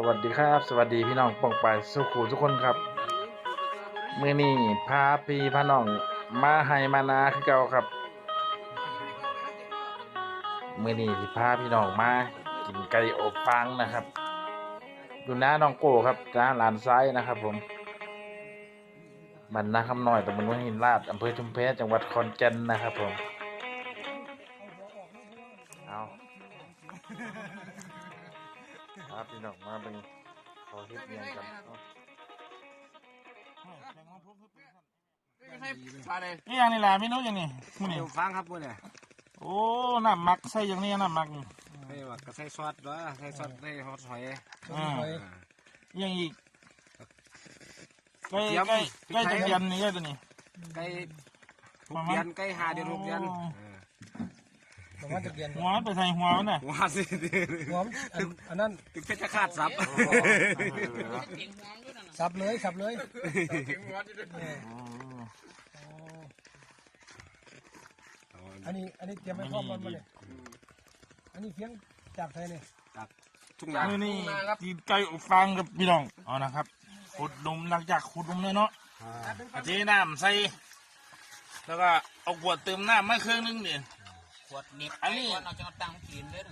สวัสดีครับ สวัสดีพี่น้องปองไปายสุขูทุกคนครับมื้อนี้พาพี่พาน้องมาให้มานาคือเก่าครับมื้อนี้สิพาพี่น้องมากินไก่อบฟางนะครับอยู่หน้าน้องโก้ครับร้าหลานซ้ายนะครับผมมันนาคำน้อยตำบลวังหินลาดอำเภอชุมแพจังหวัดขอนแก่นนะครับผม ครับพี่น้องมาเป็นเขาเฮ็ดเมียงกันเอานี่ยังนี่แหละเมนูอย่างนี้มื้อเดี๋นี้ยวฟังครับพวกเนี่ยโอ้น้ำหมักใส่อย่างนี้น้ำหมักนี่ไม่ว่าก็ใส่ซอสด้วยใส่ซอสได้ฮอตหอยอ่ายังอีกไก่เทียมไก่ไก่พริจะกไทยเดียนนี่ไก่ตัวนี้ไก่หกเดือนไก่หาเดือนหกเดือน ประมาณจะเปลี่ยนหัวมันไปใส่หัวมันน่ะว้าสิหัวมนอันอันนั้นถึงเพชรขาดซับสับเลยสับเลยอ๋ออันนี้อันนี้เตรียมไว้พร้อมมันมาเลยอันนี้เพียงจากไทยเนี่ยทุกอย่างมื้อนี้กินไก่อบฟางกับพี่น้องเอานะครับขุดนมหลังจากขุดนมเลยเนาะเอาเทน้ำใส่แล้วก็เอาขวดเติมน้ำมาเครื่องนึงนี่ ขวดนิบอันนี้เราจะเอาตังค์กินเด้อ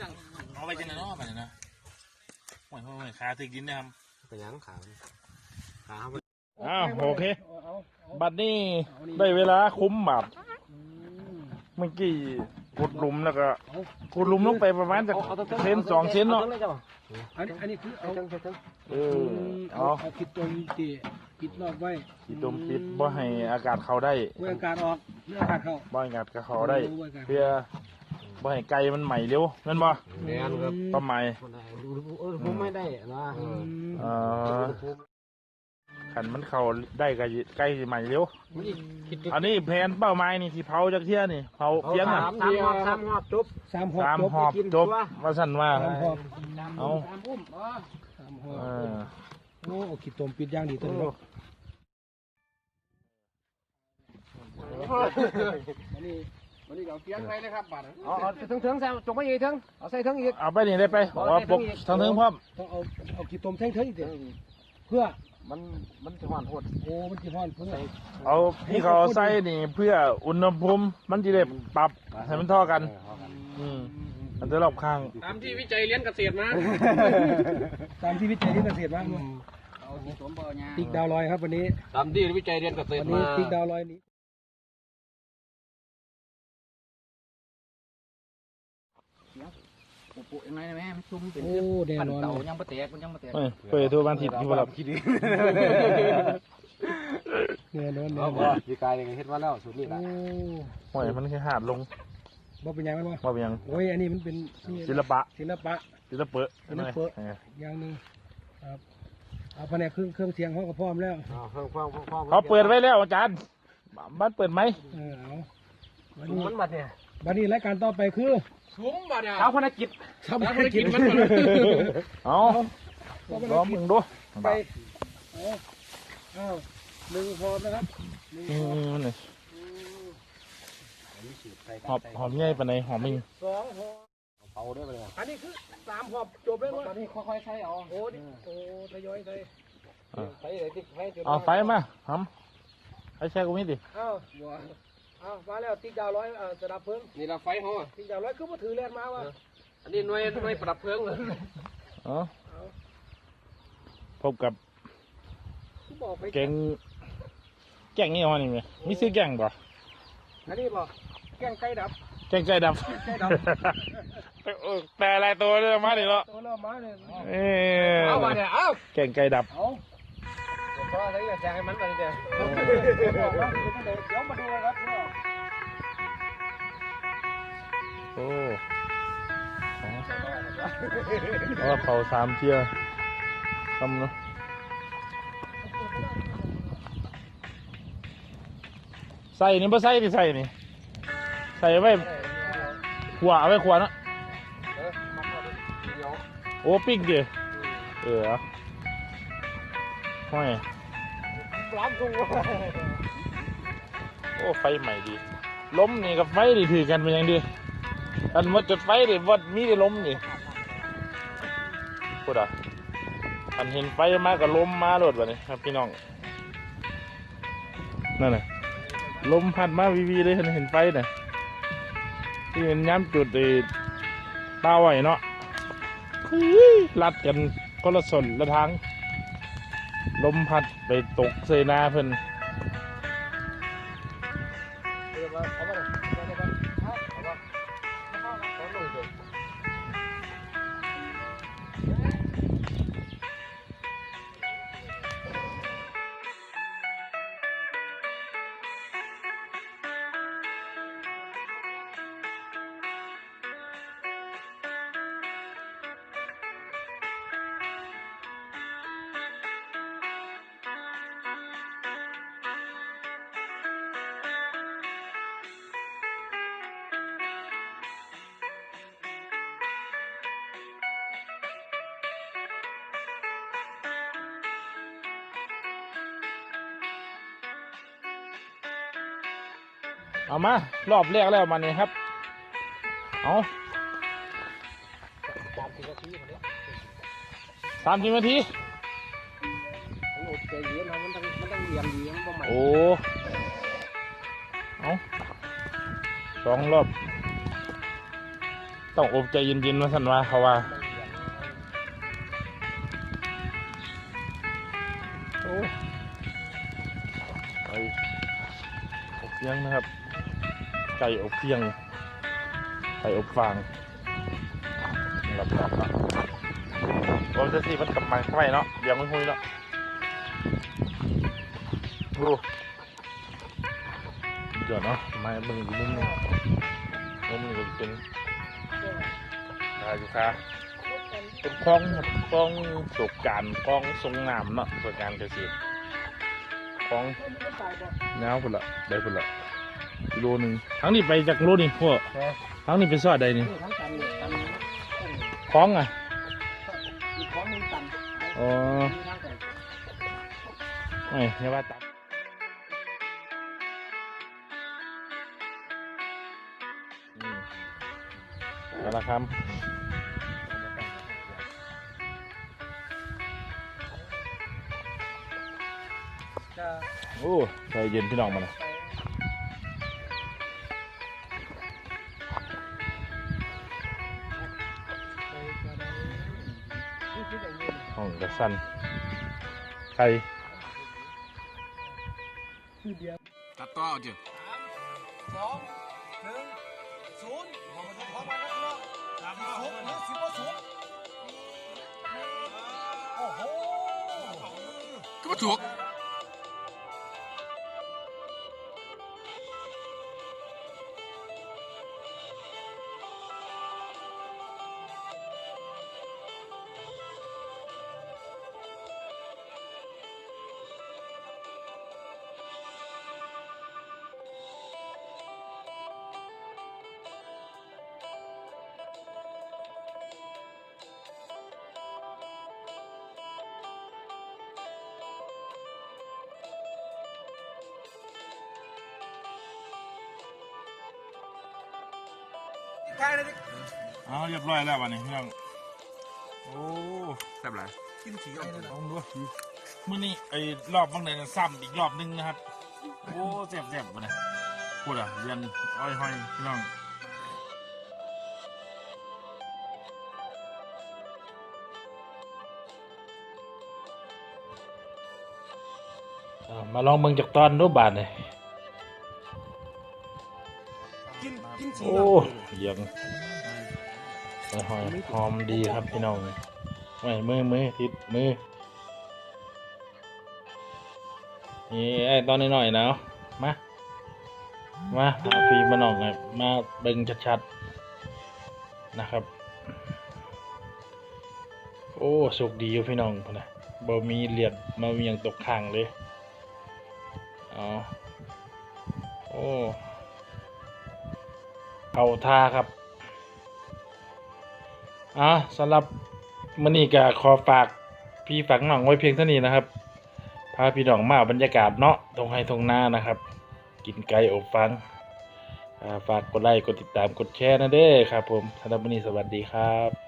จังเอาไปจังไหนเนาะไปไหนนะโอ้ยโอ้ยขาถึงกินนะครับเป็นยังขาวขาวอ้าวโอเคเอาเอาเอาบัดนี้ได้เวลาคุ้มบาทเมื่อกี้ขุดหลุมแล้วก็ขุดหลุมลงไปประมาณจากเซนสองเซนเนาะอันนี้อันนี้คือเอาเออเอาเอาเอาคิดตรงตีปิดรอบไว้ขีดตมปิดบ่ให้อากาศเข้าได้เมื่ออากาศออก เมื่ออากาศเข้าบ่ให้อากาศเข้าได้เมื่ออากาศเพื่อบ่ให้ไก่มันใหม่เร็วแม่นบ่แน่นครับประมาณดูเออผมไม่ได้นะอืมเอ่อขันมันเข้าได้ไก่ไก่สิใหม่เร็วอันนี้แผนเป้าหมายนี่สิเผาจักเที่ยนี่เผาเพียงอะสามหอบสามหอบจุ๊บสามหอบสามจบหอบจบว่าสั่นว่าสามหอบเอาสามพุ่มอ๋อสามหอบเออโอ้เอาคิดตรงปิดอย่างดีตัวนี้ อันนี้อันนี้เอาเพียงไว้เลยครับบัตรเอาเอาถึงถึงใส่จงไม่ยีถึงเอาใส่ถึงอีก เอาไปนี่ได้ไปบอกว่าปกทางเทิงพร้อม ต้องเอาเอากี่ต้มแท่งเท่งเดียวเพื่อมันมันจะหวานโหดโอ้มันจะฮ้อนเพื่อเอาที่เขาใส่นี่เพื่ออุณหภูมิมันจะได้ปรับให้มันเท่ากัน อืมมันจะรอบข้างตามที่วิจัยเลี้ยงเกษตรมาตามที่วิจัยที่เกษตรมาเอาที่สมบ่อยาติ๊กดาวลอยครับวันนี้ ตามที่วิจัยเรียนเกษตวัรนนี้มา ติ๊กดาวลอยนี้ ปุ๊บๆยังไงนะแม่มันชุ่มเป็นโอ้แน่พันนอนเต่าเลยยังบ่แตกมันยังบ่แตกเอ้ยเปิดตัวบ้านทิพย์ที่บ่รับคิดดีแน่นอนแน่เอานบ่อนพี่กายเฮ็ดมาแล้วสุดนี่โอ้ละโอ้ยมันแค่หาดลงบ่เป็นหยังมันวะว่าเป็นหยังโอ้ยอันนี้มันเป็นนี่ศิลปะศิลปะ ศิลปะศิลปะ เอออย่างหนึงครับเอาแผนกเครื่องเครื่องเสียงเขาก็พร้อมแล้วเอาเพิ่มความความเขาเปิดไว้แล้วอาจารย์บ้านเปิดไหมเออเอาวันถุงนี้มันบัดเนี่ย วันนี้รายการต่อไปคือชุ่มบ่เนี่ยเอาพนักกิจทำให้กินมันเอาลองมึงดูไปเอาเอาหนึ่งพร้อมนะครับหนึ่งอืพร้อมมนี่หอบหอมใหญ่ปานไหนหอมมิงสองหอบเผาได้ไปเลยอันนี้คือสามหอบจบแล้วตอวะนนี้ค่อยๆใช้เอาโอ้ดิโอ้ทยอยใส่ใส่เลยที่ให้จุดเอาไฟมาหอมไฟแช่กูมิดิเอ้าเอามาแล้วติ๊กดาวร้อยเอ่อจะดับเพลิงนี่เราไฟห่อติ๊กดาวร้อยคือมาถือแลนมาวะอันนี้หน่วยหน่วยปรับเพลิงเลยเอ๋อพบกับคือบอกไปแกงแกงนี่ฮอนี่ไหมมีซื้อแกงป่ะอันนี้บอกแกงไก่ดับแกงไก่ดไก่ดำำเออแต่อะไรตัวเนี่ยมาดิเนาะตัวเริ่มมาเลยเอ้ยเอามาเนี่ยเอาแกงไก่ดับเอา เพราะอะไรแจกให้มันไปเดี๋ยวเดี๋ยวมาดูกันครับพี่น้องโอ้แล้วก็เผาสามเที่ยทำเนาะใส่นี่บ่ใส่ที่ใส่นี่ใส่ไว้ขวาไว้ขวาเนาะโอ้ปิ้งดิเออเอาห้อย ร้านกุ้งโอ้ไฟใหม่ดี ล้มนี่กับไฟนี่ถือกันเป็นยังดีอันหมดจุดไฟดิวัดมีได้ล้มนี่พูดอะอันเห็นไฟมากับลมมาโลดวะนี่ครับพี่น้องนั่นน่ะลมพัดมาวีวีเลยเห็นเห็นไฟน่ะที่เห็นย้ำจุดไอ้ตาไหวเนาะลัดกันคนละสนละทาง ลมพัดไปตกเซนาเพิ่น เอามารอบแรกแล้วมาเนี่ยครับ เอาสามสิบนาทีโอ้ใจเย็นนะมันต้องมันต้องเรียนดีมันบ่ใหม่โอ้เอาสองรอบ ต้องอบใจเย็นๆนะสันว่าเขาว่าโอ้ไก่อบเพียงนะครับ ไก่อบเพียง ไก่อบฟางรับรับรับโอ้จะสิมันกำลังเข้าไปเนาะเดี๋ยวไม่หุยเนาะโอ้เดี๋ยวเนาะมาเบิ่งอีกมุมหนึงมุมนี้ก็เป็นลายลูกค้าเป็นคลองครับคลองสุกการคลองทรงน้ำเนาะส่วนการเกษตรคลองยาวพุ่นละได้พุ่นละ กิโลหนึ่งทั้งนี้ไปจากโลนี่พวกทั้งนี้ไปซอดใดนี่นี่ทั้งกันนี่กันคลองอะมีของมึงกันอ๋อมีทั้งกันเอ้ยอย่าว่าตัดอืมเอาละครับจะโอ้ใจเย็นพี่น้องมานะห้ สันใครตัดต่อเอาเถอะสองหนึ่งศูนย์ขอบคุณพ่อมกันนะครับสามศูนย์หรือสิบว่าศูนย์โอ้โหก็ถูก ทายเลยดิเอาเรียบร้อยแล้ววันนี้พี่น้องโอ้แซ่บหลายกินขี้เอาลองดูมื่อนี้ไอ้รอบบางเดือนซ้ำอีกรอบหนึงนะครับ โอ้เจ็บเจ็บวะเนี่ยพูดอะเรียนอ้อยห้อยพี่น้องอ่ามาลองเบิ่งจากตอนรูปบาทเลย โอ้ยังหอยหอมดีครับพี่น้องไม่มือมือติดมือนี่ไอ้ตอนนี้หน่อยนะมามาเอาฟีมาหน่อยมาเบิ่งชัดๆนะครับ โอ้สุกดีอยู่พี่น้องพนะบ่มีเลียดมามีอย่างตกข้างเลยอ๋อโอ้ เอาท่าครับอะสำหรับมันอีก็ขอฝากพี่ฝากน้องไว้เพียงเท่านี้นะครับ พาพี่น้องมาบรรยากาศเนาะตรงไฮตรงหน้านะครับ กินไก่อบฟังฝากกดไลค์กดติดตามกดแชร์นะเด้อครับผมสำหรับวันนี้สวัสดีครับ